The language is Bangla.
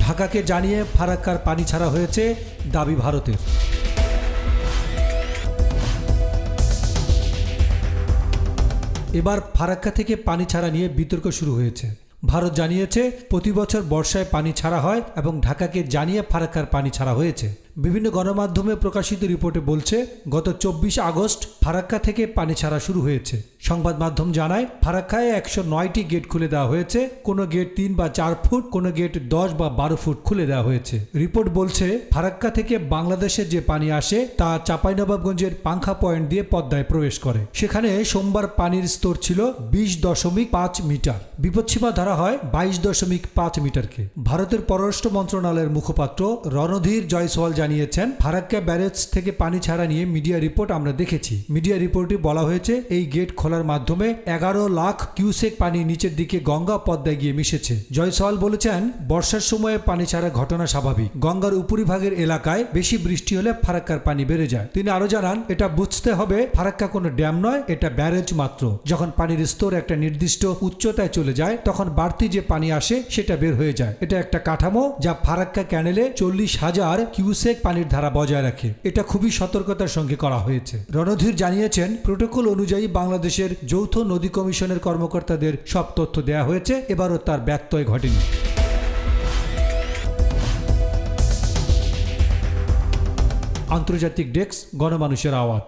ঢাকাকে জানিয়ে ফারাক্কার পানি ছাড়া হয়েছে দাবি ভারতের। এবার ফারাক্কা থেকে পানি ছাড়া নিয়ে বিতর্ক শুরু হয়েছে। ভারত জানিয়েছে প্রতি বছর বর্ষায় পানি ছাড়া হয় এবং ঢাকাকে জানিয়ে ফারাক্কার পানি ছাড়া হয়েছে। বিভিন্ন গণমাধ্যমে প্রকাশিত রিপোর্টে বলছে, গত চব্বিশ আগস্ট ফারাক্কা থেকে পানি ছাড়া শুরু হয়েছে। সংবাদ মাধ্যম জানায়, ফারাক্কায় একশো নয়টি গেট খুলে দেওয়া হয়েছে। কোনো গেট তিন বা চার ফুট, কোনো গেট দশ বা বারো ফুট খুলে দেওয়া হয়েছে। রিপোর্ট বলছে, ফারাক্কা থেকে বাংলাদেশের যে পানি আসে, তা চাঁপাইনবাবগঞ্জের পাংখা পয়েন্ট দিয়ে পদ্মায় প্রবেশ করে। সেখানে সোমবার পানির স্তর ছিল বিশ দশমিক পাঁচ মিটার। বিপদসীমা ধরা হয় বাইশ দশমিক পাঁচ মিটারকে। ভারতের পররাষ্ট্র মন্ত্রণালয়ের মুখপাত্র রণধীর জয়সওয়াল জানিয়েছেন, ফারাক্কা ব্যারেজ থেকে পানি ছাড়া নিয়ে মিডিয়া রিপোর্ট আমরা দেখেছি। মিডিয়া রিপোর্টে বলা হয়েছে, এই গেট খোলার মাধ্যমে এগারো লাখ কিউসেক পানি নিচের দিকে গঙ্গা পদ্মায় গিয়ে মিশেছে। জয়সওয়াল বলেছেন, বর্ষার সময়ে পানি ছাড়া ঘটনা স্বাভাবিক। গঙ্গার উপরিভাগের এলাকায় বেশি বৃষ্টি হলে ফারাক্কার পানি বেড়ে যায়। তিনি আরও জানান, এটা বুঝতে হবে, ফারাক্কা কোনো ড্যাম নয়, এটা ব্যারেজ মাত্র। যখন পানির স্তর একটা নির্দিষ্ট উচ্চতায় চলে যায়, তখন বাড়তি যে পানি আসে, সেটা বের হয়ে যায়। এটা একটা কাঠামো যা ফারাক্কা ক্যানেলে চল্লিশ হাজার কিউসেক পানির ধারা বজায় রাখে। এটা খুবই সতর্কতার সঙ্গে করা হয়েছে। রণধীর জানিয়েছেন, প্রোটোকল অনুযায়ী বাংলাদেশের যৌথ নদী কমিশনের কর্মকর্তাদের সব তথ্য দেয়া হয়েছে, এবারও তার ব্যত্যয় ঘটেনি। আন্তর্জাতিক ডেস্ক, গণমানুষের আওয়াজ।